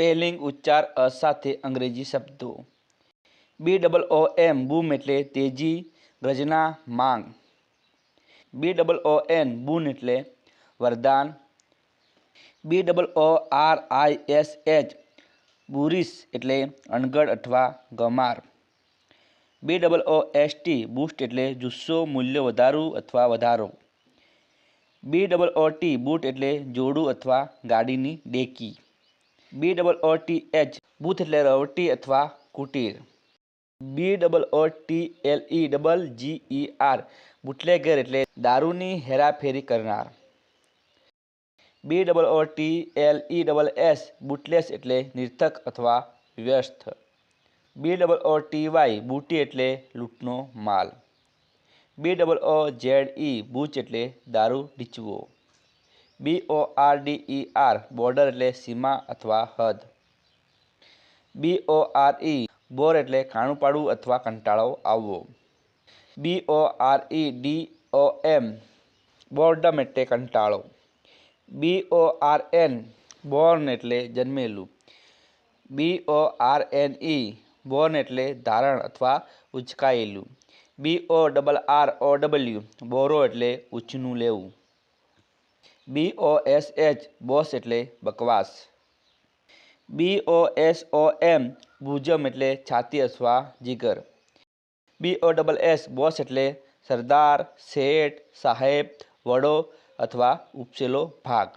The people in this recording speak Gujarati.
बेलिंग उच्चार어さて अंग्रेजी शब्द दो B double O M boom એટલે તેજી ગર્જના માંગ બી डबल ओ એન બૂન એટલે वरदान B double O R I S H boorish એટલે અણગડ अथवा ગમાર B double O S T boost એટલે જુસ્સો મૂલ્ય વધારવું अथवा વધારો B double O T boot એટલે જોડું अथवा ગાડીની ડેકી B W O T H 부틀러 또는 쿠티르 B W O T L E G E R 부틀레거 એટલે दारूની હેરાફેરી કરનાર B W O T L E S બુટલેસ એટલે નિરર્થક અથવા વ્યસ્ત B W O T Y બુટી એટલે લૂંટનો માલ B A Z E બુચ એટલે दारू ડીચવો B O R D E R border એટલે સીમા અથવા હદ બી ઓ આર ઈ બોર એટલે કાણું પાડવું અથવા કંટાળો આવવો B O R E D O M boredom એટલે કંટાળો B O R N born એટલે જન્મેલું B O R N E born એટલે ધારણ અથવા ઉચકાયેલું B O double R O W borrow એટલે ઉછનું લેવું B O S H bosh એટલે બકવાસ બી ઓ એસ ઓ એમ ભુજમ એટલે છાતી અથવા જીગર B O double S boss એટલે સરદાર શેઠ સાહેબ વડો અથવા ઉપસેલો ભાગ